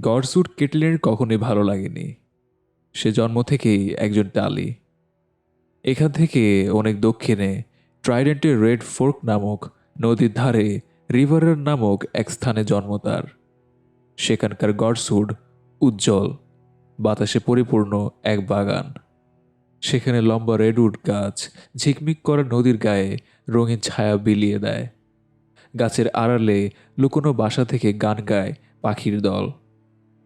গডসুট কেটলের কখনোই ভালো লাগেনি। সে জন্ম থেকেই একজন টালি এখান থেকে অনেক দক্ষিণে ট্রাইডেন্টের রেড ফোর্ক নামক নদীর ধারে রিভারের নামক এক স্থানে জন্ম তার। সেখানকার গডসুড উজ্জ্বল, বাতাসে পরিপূর্ণ এক বাগান। সেখানে লম্বা রেডউড গাছ ঝিকমিক করা নদীর গায়ে রঙিন ছায়া বিলিয়ে দেয়। গাছের আড়ালে লুকোনো বাসা থেকে গান গায় পাখির দল।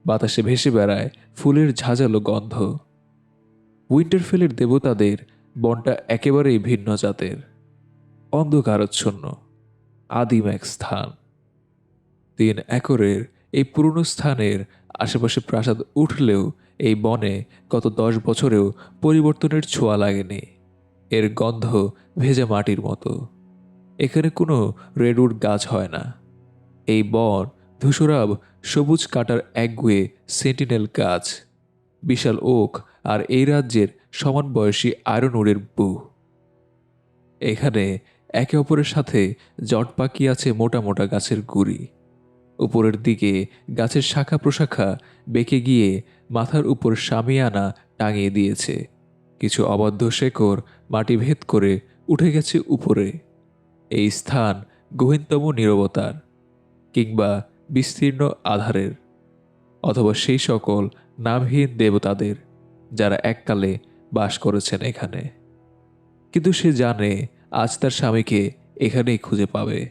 বাতাসে ভেসে বেড়ায় ফুলের ঝাঁঝালো গন্ধ। উইন্টারফেলের দেবতাদের বনটা একেবারেই ভিন্ন জাতের। অন্ধকারচ্ছন্ন, আদিম এক স্থান। তিন একরের এই পুরনো স্থানের আশেপাশে প্রাসাদ উঠলেও এই বনে গত দশ বছরেও পরিবর্তনের ছোঁয়া লাগেনি। এর গন্ধ ভেজা মাটির মতো। এখানে কোনো রেডউড গাছ হয় না। এই বন ধূসরাব সবুজ কাটার একগুয়ে সেন্টিনেল গাছ, বিশাল ওক আর এই রাজ্যের সমান বয়সী আয়রনউডের বু এখানে একে অপরের সাথে জট পাকিয়ে আছে মোটা মোটা গাছের গুড়ি। উপরের দিকে গাছের শাখা প্রশাখা বেঁকে গিয়ে মাথার উপর সামিয়ানা টাঙিয়ে দিয়েছে। কিছু অবাধ্য শেকড় মাটি ভেদ করে উঠে গেছে উপরে। এই স্থান গহীনতম নীরবতার, কিংবা বিস্তীর্ণ আধারের অথবা সেই সকল নামহীন দেবতাদের যারা এককালে বাস করেছেন এখানে। কিন্তু সে জানে আজ তার স্বামীকে এখানেই খুঁজে পাবে।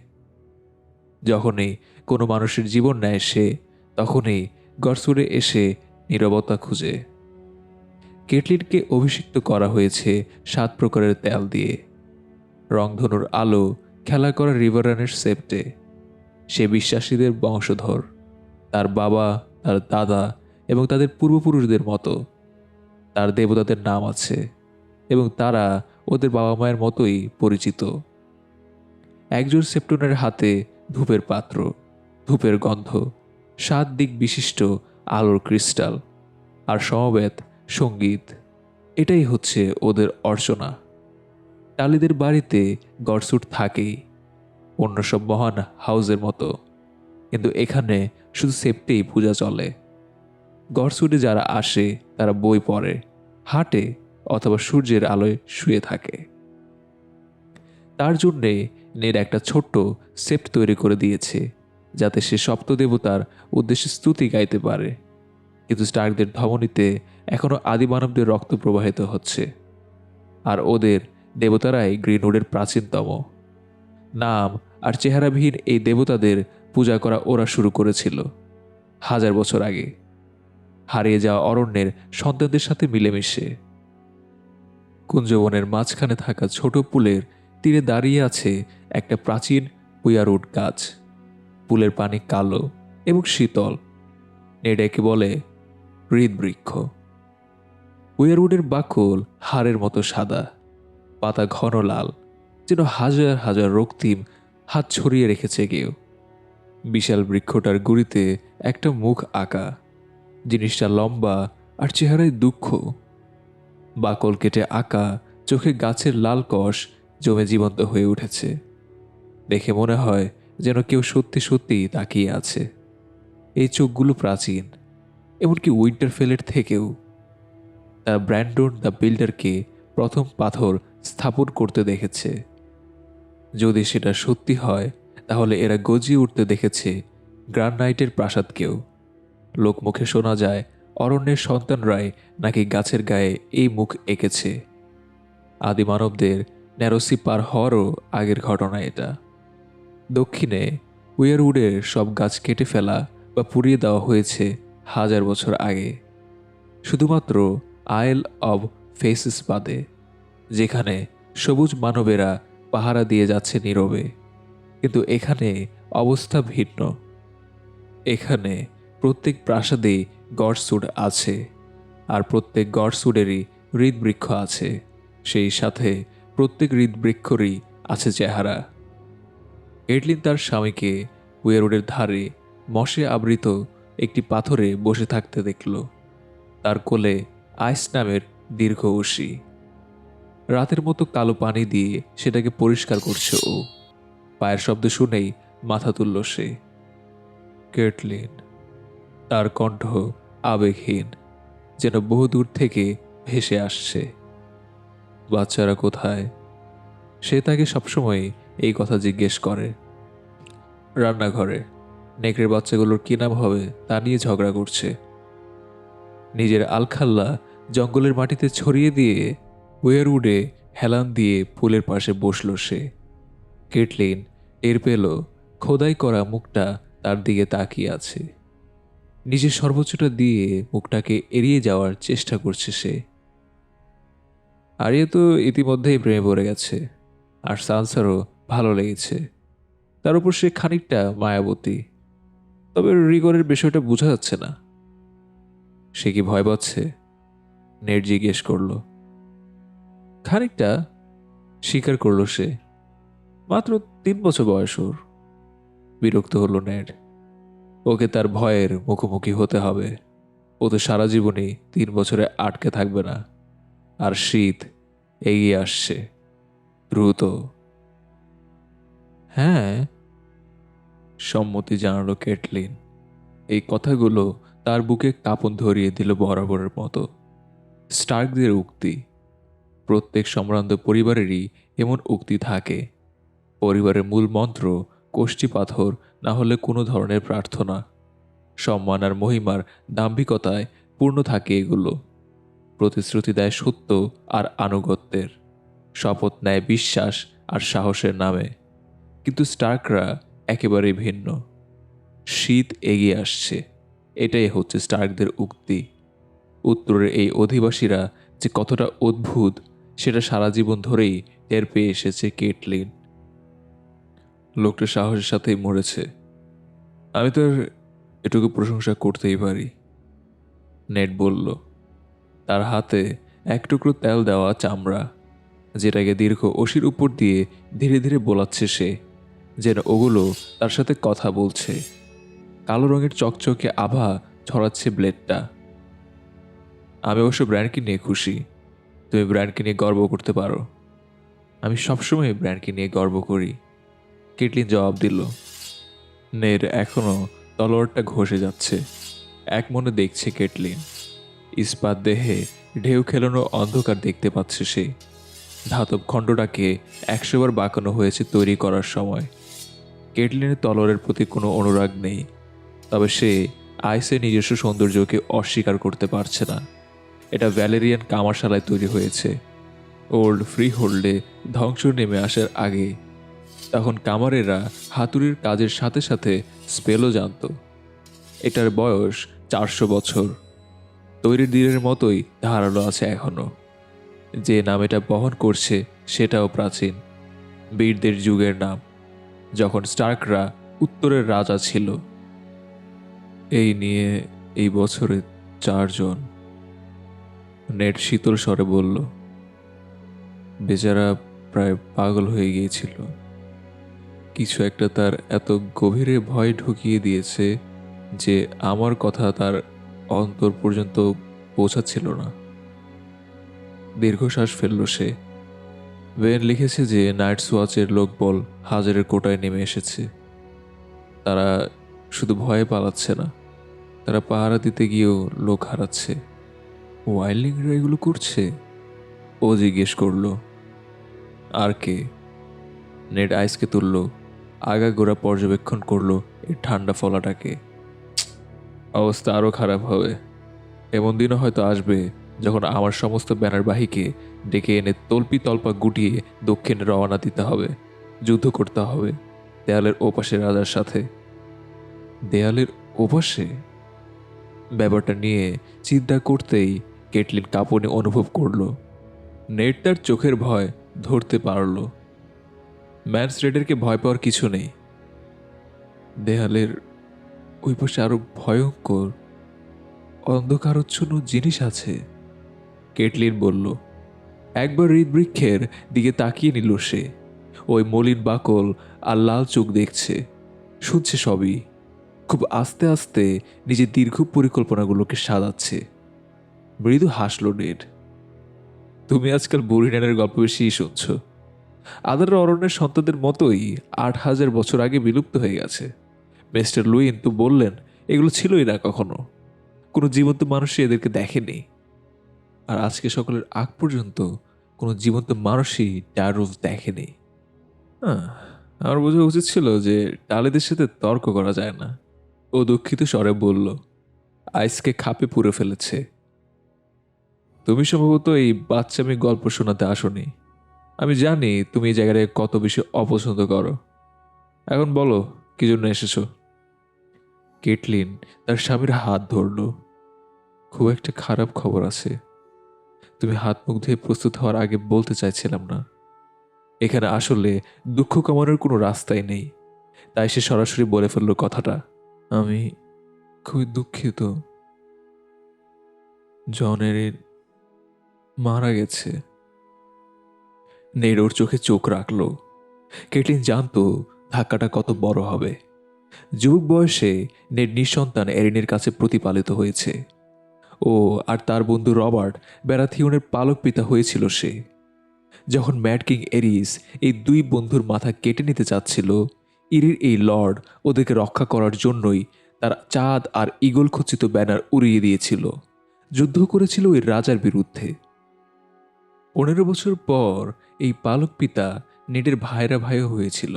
যখনই কোনো মানুষের জীবন নেয় সে, তখনই গড়সুরে এসে নীরবতা খুঁজে। কেটলিনকে অভিষিক্ত করা হয়েছে সাত প্রকারের তেল দিয়ে। রংধনুর আলো খেলা করা রিভারানের সেপ্টে। সে বিশ্বাসীদের বংশধর, তার বাবা, তার দাদা এবং তাদের পূর্বপুরুষদের মতো। তার দেবতাদের নাম আছে এবং তারা ওদের বাবা মায়ের মতোই পরিচিত। একজন সেপ্টনের হাতে ধূপের পাত্র, ধূপের গন্ধ, সাত দিক বিশিষ্ট আলোর ক্রিস্টাল আর সমবেত সংগীত। এটাই হচ্ছে ওদের অর্চনা। টালিদের বাড়িতে গড়সুট থাকেই। অন্য সব মহান হাউসের মতো। কিন্তু এখানে শুধু সেপ্টেই পূজা চলে। গড়সুটে যারা আসে, তারা বই পড়ে, হাঁটে অথবা সূর্যের আলোয় শুয়ে থাকে। তার জন্যে নের একটা ছোট্ট সেপ্ট তৈরি করে দিয়েছে, যাতে সে সপ্তদেবতার উদ্দেশ্যে স্তুতি গাইতে পারে। কিন্তু স্টার্কদের ধমনীতে এখনও আদিমানবদের রক্ত প্রবাহিত হচ্ছে। আর ওদের দেবতারাই গ্রিনউডের প্রাচীনতম। নাম আর চেহারাবিহীন এই দেবতাদের পূজা করা ওরা শুরু করেছিল হাজার বছর আগে। হারিয়ে যাওয়া অরণ্যের সন্তানদের সাথে মিলেমিশে। কুঞ্জবনের মাঝখানে থাকা ছোট পুলের তীরে দাঁড়িয়ে আছে একটা প্রাচীন উয়ারুট গাছ। পুলের পানি কালো এবং শীতল। এটাকে বলে হৃদবৃক্ষ। উয়ারউডের বাকল হাড়ের মতো সাদা, পাতা ঘন লাল। যেন হাজার হাজার রক্তিম হাত ছড়িয়ে রেখেছে কেউ। বিশাল বৃক্ষটার গুড়িতে একটা মুখ আঁকা। জিনিসটা লম্বা আর চেহারায় দুঃখ। বাকল কেটে আঁকা চোখে গাছের লাল কষ জমে জীবন্ত হয়ে উঠেছে। দেখে মনে হয় যেন কেউ সত্যি সত্যি তাকিয়ে আছে। এই চোখগুলো প্রাচীন, এমনকি উইন্টারফেলের থেকেও। তারা ব্র্যান্ডন দ্য বিল্ডারকে প্রথম পাথর স্থাপন করতে দেখেছে। যদি সেটা সত্যি হয়, তাহলে এরা গজিয়ে উঠতে দেখেছে গ্রানাইটের প্রাসাদকেও। লোকমুখে শোনা যায়, অরণ্যের সন্তানরাই নাকি গাছের গায়ে এই মুখ এঁকেছে। আদি মানবদের ন্যারোসি পার হওয়ারও আগের ঘটনা এটা। দক্ষিণে উইয়ারউডের সব গাছ কেটে ফেলা বা পুড়িয়ে দেওয়া হয়েছে হাজার বছর আগে। শুধুমাত্র আয়েল অব ফেসেস বাদে, যেখানে সবুজ মানবেরা পাহারা দিয়ে যাচ্ছে নীরবে। কিন্তু এখানে অবস্থা ভিন্ন। এখানে প্রত্যেক প্রাসাদে গড়সুড আছে আর প্রত্যেক গড়সুডেরই হৃদবৃক্ষ আছে। সেই সাথে প্রত্যেক হৃদবৃক্ষরই আছে চেহারা। এডলিন তার স্বামীকে উয়ারোডের ধারে মশে আবৃত একটি পাথরে বসে থাকতে দেখল। তার কোলে আইস নামের দীর্ঘ উশি। রাতের মতো কালো পানি দিয়ে সেটাকে পরিষ্কার করছে ও। পায়ের শব্দ শুনেই মাথা তুলল সে। কেটলিন, তার কণ্ঠ আবেগহীন, যেন বহুদূর থেকে ভেসে আসছে। বাচ্চারা কোথায়? সে তাকে সবসময় এই কথা জিজ্ঞেস করে। রান্নাঘরে, নেকড়ের বাচ্চাগুলোর কী নাম হবে তা নিয়ে ঝগড়া করছে। নিজের আলখাল্লা জঙ্গলের মাটিতে ছড়িয়ে দিয়ে ওয়ারউডে হেলান দিয়ে ফুলের পাশে বসল সে। কেটলিন টের পেল খোদাই করা মুখটা তার দিকে তাকিয়ে আছে। নিজের সর্বোচ্চটা দিয়ে মুখটাকে এড়িয়ে যাওয়ার চেষ্টা করছে সে। আরিয়া তো ইতিমধ্যেই প্রেমে পড়ে গেছে আর সালসারও ভালো লেগেছে। তার উপর সে খানিকটা মায়াবতী। তবে রিগরের বিষয়টা বোঝা যাচ্ছে না। সে কি ভয় পাচ্ছে? নেট জিজ্ঞেস করল। খানিকটা স্বীকার করল সে। মাত্র তিন বছর বয়স ওর। বিরক্ত হলো নেট ওকে তার ভয়ের মুখোমুখি হতে হবে। ও তো সারা জীবনই তিন বছরে আটকে থাকবে না। আর শীত এগিয়ে আসছে। দ্রুত। হ্যাঁ। সম্মতি জানালো কেটলিন। এই কথাগুলো তার বুকে কাঁপন ধরিয়ে দিল বরাবরের মতো। স্টার্কদের উক্তি। প্রত্যেক সম্ভ্রান্ত পরিবারেরই এমন উক্তি থাকে। পরিবারের মূল মন্ত্র, কোষ্ঠী পাথর, না হলে কোনো ধরনের প্রার্থনা। সম্মান আর মহিমার দাম্ভিকতায় পূর্ণ থাকে এগুলো। প্রতিশ্রুতি দেয় সত্য আর আনুগত্যের। শপথ নেয় বিশ্বাস আর সাহসের নামে। কিন্তু স্টার্করা একেবারেই ভিন্ন। শীত এগিয়ে আসছে। এটাই হচ্ছে স্টার্কদের উক্তি। উত্তরের এই অধিবাসীরা যে কতটা অদ্ভুত সেটা সারা জীবন ধরেই টের পেয়ে এসেছে কেটলিন। লোকটা সাহসের সাথেই মরেছে। আমি তো এটুকু প্রশংসা করতেই পারি। নেট বলল, তার হাতে এক টুকরো তেল দেওয়া চামড়া, যেটাকে দীর্ঘ ওশির উপর দিয়ে ধীরে ধীরে বোলাচ্ছে সে, যেন ওগুলো তার সাথে কথা বলছে। কালো রঙের চকচকে আভা ছড়াচ্ছে ব্লেডটা। আমি অবশ্য ব্র্যান্ডকে নিয়ে খুশি। তুমি ব্র্যান্ডকে নিয়ে গর্ব করতে পারো। আমি সবসময় ব্র্যান্ডকে নিয়ে গর্ব করি, কেটলিন জবাব দিল। নের এখনও তলোয়ারটা ঘষে যাচ্ছে। এক মনে দেখছে কেটলিন। ইস্পাত দেহে ঢেউ খেলানো অন্ধকার দেখতে পাচ্ছে সে। ধাতব খণ্ডটাকে একশোবার বাঁকানো হয়েছে তৈরি করার সময়। কেটলিনের তলোয়ারের প্রতি কোনো অনুরাগ নেই, তবে সে আইসের নিজস্ব সৌন্দর্যকে অস্বীকার করতে পারছে না। এটা ভ্যালেরিয়ান কামারশালায় তৈরি হয়েছে। ওল্ড ফ্রি হোল্ডে ধ্বংস নেমে আসার আগে। তখন কামারেরা হাতুড়ির কাজের সাথে সাথে স্পেলও জানত। এটার বয়স চারশো বছর। তৈরির দিনের মতোই ধারালো আছে এখনও যে নাম এটা বহন করছে সেটাও প্রাচীন। বীরদের যুগের নাম। যখন স্টার্করা উত্তরের রাজা ছিল। এই নিয়ে এই বছরে চারজন। নেট শীতল স্বরে বলল, বেচারা প্রায় পাগল হয়ে গিয়েছিল। কিছু একটা তার এত গভীরে ভয় ঢুকিয়ে দিয়েছে যে আমার কথা তার অন্তর পর্যন্ত পৌঁছাচ্ছিল না। দীর্ঘশ্বাস ফেলল সে। ওয়েন লিখেছে যে নাইটস ওয়াচের লোকবল হাজারের কোটায় নেমে এসেছে। তারা শুধু ভয়ে পালাচ্ছে না, তারা পাহারা দিতে গিয়েও লোক হারাচ্ছে। ওয়াইল্ডিংরা এগুলো করছে? ও জিজ্ঞেস করল, আর কে? নেট আইসকে তুললো আগাগোড়া পর্যবেক্ষণ করল এই ঠান্ডা ফলাটাকে। অবস্থা আরও খারাপ হবে। এমন দিনও হয়তো আসবে যখন আমার সমস্ত ব্যানারবাহীকে ডেকে এনে তল্পি তল্পা গুটিয়ে দক্ষিণে রওনা দিতে হবে, যুদ্ধ করতে হবে, দেয়ালের ওপাশে রাজার সাথে। দেয়ালের ওপাশে? ব্যাপারটা নিয়ে চিন্তা করতেই কেটলিন কাঁপনে অনুভব করল। নেট তার চোখের ভয় ধরতে পারল। ম্যানস রেডারকে ভয় পাওয়ার কিছু নেই। দেয়ালের ওই পাশে আরও ভয়ঙ্কর, অন্ধকারচ্ছন্ন জিনিস আছে, কেটলিন বলল। একবার হৃদবৃক্ষের দিকে তাকিয়ে নিল সে। ওই মলিন বাকল আর লাল চোখ দেখছে, শুনছে সবই। খুব আস্তে আস্তে নিজের দীর্ঘ পরিকল্পনাগুলোকে সাজাচ্ছে। মৃদু হাসল নেট। তুমি আজকাল বুড়িনানের গল্প বেশি শুনছ। আদার অরণ্যের সন্তানদের মতোই আট হাজার বছর আগে বিলুপ্ত হয়ে গেছে। মিস্টার লুইন তো বললেন, এগুলো ছিলই না কখনো। কোনো জীবন্ত মানুষই এদেরকে দেখেনি। আর আজকে সকলের আগ পর্যন্ত কোনো জীবন্ত মানুষই ডায়ারুফ দেখেনি। হ্যাঁ আমার বোঝা উচিত ছিল যে টালিদের সাথে তর্ক করা যায় না। ও দুঃখিত স্বরে বলল, আইসকে খাপে পুরে ফেলেছে। তুমি সম্ভবত এই বাচ্চামি গল্প শোনাতে আসনি। আমি জানি তুমি এই জায়গাটায় কত বেশি অপছন্দ করো। এখন বলো, কি জন্য এসেছ? কেটলিন তার স্বামীর হাত ধরল। খুব একটা খারাপ খবর আছে। তুমি হাত মুখ ধুয়ে প্রস্তুত হওয়ার আগে বলতে চাইছিলাম না। এখানে আসলে দুঃখ কমানোর কোনো রাস্তাই নেই। তাই সে সরাসরি বলে ফেলল কথাটা। আমি খুবই দুঃখিত। জনের মারা গেছে। নেড়োর চোখে চোখ রাখল। কেটলিন জানতো ধাক্কাটা কত বড় হবে। যুবক বয়সে নেট নিঃসন্তান এরিনের কাছে প্রতিপালিত হয়েছে। ও আর তার বন্ধু রবার্ট ব্যারাথিউনের পালক পিতা হয়েছিল সে। যখন ম্যাড কিং এরিস এই দুই বন্ধুর মাথা কেটে নিতে চাচ্ছিল, ইরির এই লর্ড ওদেরকে রক্ষা করার জন্যই তার চাঁদ আর ইগল খচিত ব্যানার উড়িয়ে দিয়েছিল। যুদ্ধ করেছিল ওই রাজার বিরুদ্ধে। পনেরো বছর পর এই পালক পিতা নেডের ভাইরা ভাইও হয়েছিল,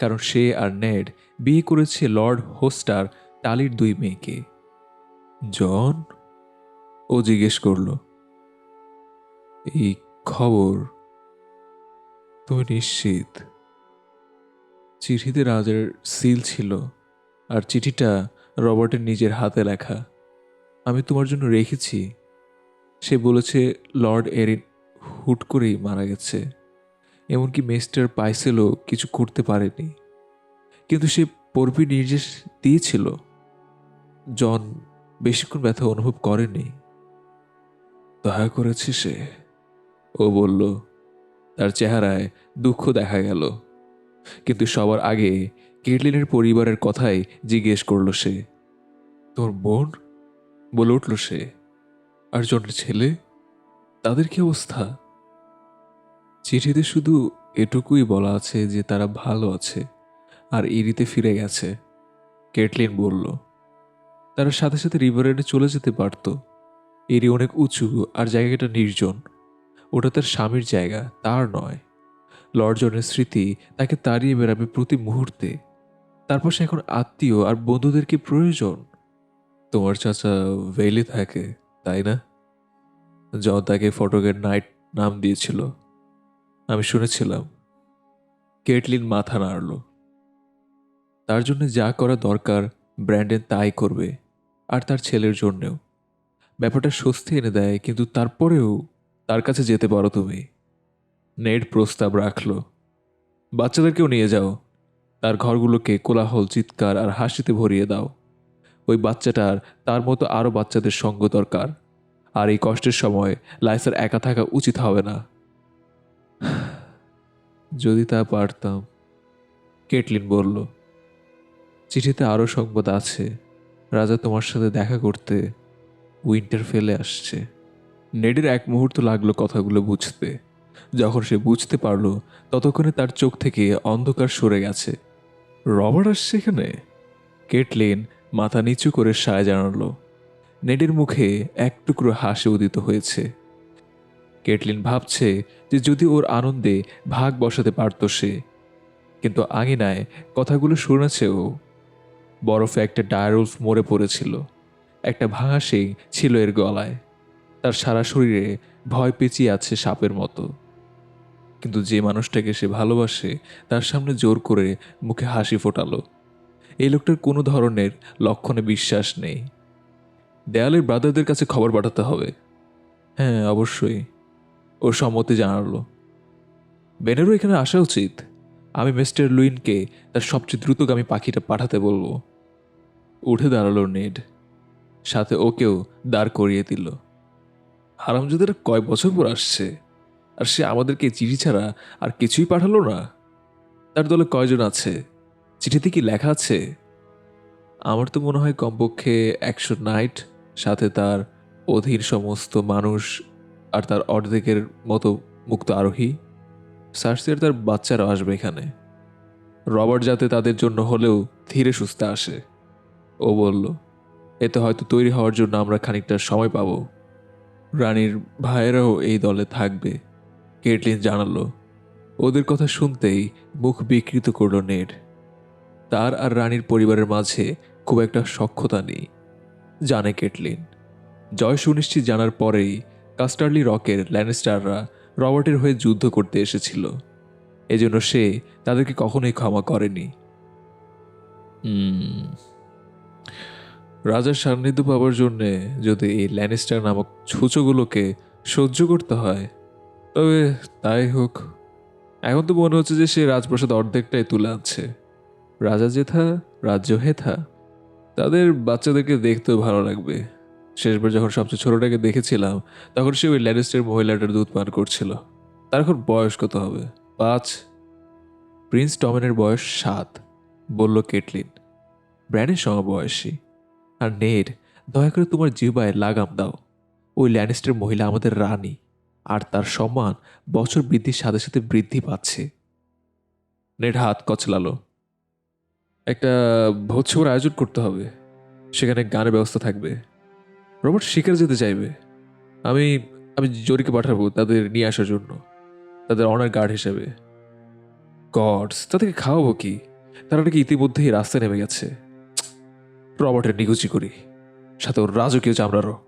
কারণ সে আর নেড বিয়ে করেছে লর্ড হোস্টার টালির দুই মেয়েকে। জন, ও জিজ্ঞেস করল, এই খবর তুমি নিশ্চিত? চিঠিতে রাজার সিল ছিল, আর চিঠিটা রবার্টের নিজের হাতে লেখা, আমি তোমার জন্য রেখেছি। সে বলেছে, লর্ড এরিন হুট করেই মারা গেছে। এমনকি মিস্টার পাইসেলও কিছু করতে পারেনি। কিন্তু সে পূর্বে নির্দেশ দিয়েছিল। জন বেশিক্ষণ ব্যথা অনুভব করেনি। দয়া করেছে সে, ও বলল। তার চেহারায় দুঃখ দেখা গেল। কিন্তু সবার আগে কেটলিনের পরিবারের কথাই জিজ্ঞেস করল সে। তোর বোন? বলে উঠল সে। আর জনের ছেলে? তাদের কি অবস্থা? চিঠিতে শুধু এটুকুই বলা আছে যে তারা ভালো আছে, আর ইরিতে ফিরে গেছে, কেটলিন বলল। তারা সাথে সাথে রিভারেন্ডে চলে যেতে পারত। এরি অনেক উঁচু আর জায়গাটা নির্জন। ওটা তার স্বামীর জায়গা, তার নয়। লর্ড জনের স্মৃতি, তাকে তাড়িয়ে বেড়াবে প্রতি মুহূর্তে। তারপর সে এখন আত্মীয় আর বন্ধুদেরকে প্রয়োজন? তোমার চাচা ভেলি থাকে, তাই না? জন তাকে ফটোগেট নাইট নাম দিয়েছিল। আমি শুনেছিলাম, কেটলিন মাথা নাড়ল। তার জন্য যা করা দরকার, ব্র্যান্ডেন তাই করবে, আর তার ছেলের জন্যেও। ব্যাপারটা স্বস্তি এনে দেয়, কিন্তু তারপরেও তার কাছে যেতে পারো তুমি। নেট প্রস্তাব রাখল, বাচ্চাদেরকেও নিয়ে যাও। তার ঘরগুলোকে কোলাহল, চিৎকার আর হাসিতে ভরিয়ে দাও। ওই বাচ্চাটার, তার মতো আরও বাচ্চাদের সঙ্গ দরকার। আর এই কষ্টের সময় লাইসার একা থাকা উচিত হবে না। যদি তা পারতাম, কেটলিন বলল, চিঠিতে আরও সংবাদ আছে। রাজা তোমার সাথে দেখা করতে উইন্টার ফেলে আসছে। নেডের এক মুহূর্ত লাগল কথাগুলো বুঝতে। যখন সে বুঝতে পারল, ততক্ষণে তার চোখ থেকে অন্ধকার সরে গেছে। রবার্ট আসছে এখানে? কেটলিন মাথা নিচু করে সায় জানালো নেডের মুখে এক টুকরো হাসি উদিত হয়েছে। কেটলিন ভাবছে যে যদি ওর আনন্দে ভাগ বসাতে পারত সে, কিন্তু আঙিনায় কথাগুলো শুনেছে ও বরফে একটা ডায়ারুলফ মরে পড়েছিল, একটা ভাঙা শিং ছিল এর গলায়, তার সারা শরীরে ভয় পেঁচিয়ে আছে সাপের মতো। কিন্তু যে মানুষটাকে সে ভালোবাসে, তার সামনে জোর করে মুখে হাসি ফোটালো। এই লোকটার কোনো ধরনের লক্ষণে বিশ্বাস নেই। দেয়ালের ব্রাদারদের কাছে খবর পাঠাতে হবে। হ্যাঁ অবশ্যই। ও সম্মতি জানালো। বেনেরও এখানে আসা উচিত। আমি মিস্টার লুইনকে তার সবচেয়ে দ্রুতগামী পাখিটা পাঠাতে বলব। উঠে দাঁড়াল নেড। সাথে ওকেও দাঁড় করিয়ে দিল। হারামজাদের কয় বছর পর আসছে? আর সে আমাদেরকে চিঠি ছাড়া আর কিছুই পাঠালো না? তার দলে কয়জন আছে? চিঠিতে কি লেখা আছে? আমার তো মনে হয় কমপক্ষে একশো নাইট সাথে তার অধীন সমস্ত মানুষ আর তার অর্ধেকের মতো মুক্ত আরোহী। সার্সিয়ার তার বাচ্চারাও আসবে এখানে। রবার্ট যাতে তাদের জন্য হলেও ধীরে সুস্থে আসে। ও বলল, এতে হয়তো তৈরি হওয়ার জন্য আমরা খানিকটা সময় পাবো। রানীর ভাইয়েরাও এই দলে থাকবে, কেটলিন জানালো। ওদের কথা শুনতেই মুখ বিকৃত করল নেড। তার আর রানীর পরিবারের মাঝে খুব একটা সক্ষতা নেই। জানে কেটলিন। জয় সুনিশ্চিত জানার পরেই কাস্টারলি রকের ল্যানেস্টাররা রবার্টের হয়ে যুদ্ধ করতে এসেছিল। এজন্য সে তাদেরকে কখনোই ক্ষমা করেনি। রাজার সান্নিধ্য পাওয়ার জন্যে যদি এই ল্যানিস্টার নামক ছুচোগুলোকে সহ্য করতে হয়, তবে তাই হোক। এখন তো মনে হচ্ছে যে সে রাজপ্রাসাদ অর্ধেকটাই তুলে আনছে। রাজা জেঠা রাজ্য হেথা। তাদের বাচ্চাদেরকে দেখতেও ভালো লাগবে। শেষবার যখন সবচেয়ে ছোটটাকে দেখেছিলাম, তখন সে ওই ল্যানিস্টার মহিলাটার দুধ পান করছিল। তার এখন বয়স কত হবে? পাঁচ? প্রিন্স টমেনের বয়স সাত, বলল কেটলিন। ব্র্যানের সমবয়সী আর নেড, দয়া করে তোমার জিবায় লাগাম দাও। ওই ল্যানিস্টের মহিলা আমাদের রানী, আর তার সম্মান বছর বৃদ্ধির সাথে সাথে বৃদ্ধি পাচ্ছে। নেড হাত কচলালো। একটা ভোজসভার আয়োজন করতে হবে। সেখানে গানের ব্যবস্থা থাকবে। রবার্ট শিকার যেতে চাইবে। আমি আমি জরিকে পাঠাবো তাদের নিয়ে আসার জন্য। তাদের অনার গার্ড হিসেবে। গডস তাদেরকে খাওয়াবো কি? তারা নাকি ইতিমধ্যেই রাস্তায় নেমে গেছে। রবার্টের নিকুচি করি। সাথে ওর রাজকীয় চামড়ারও।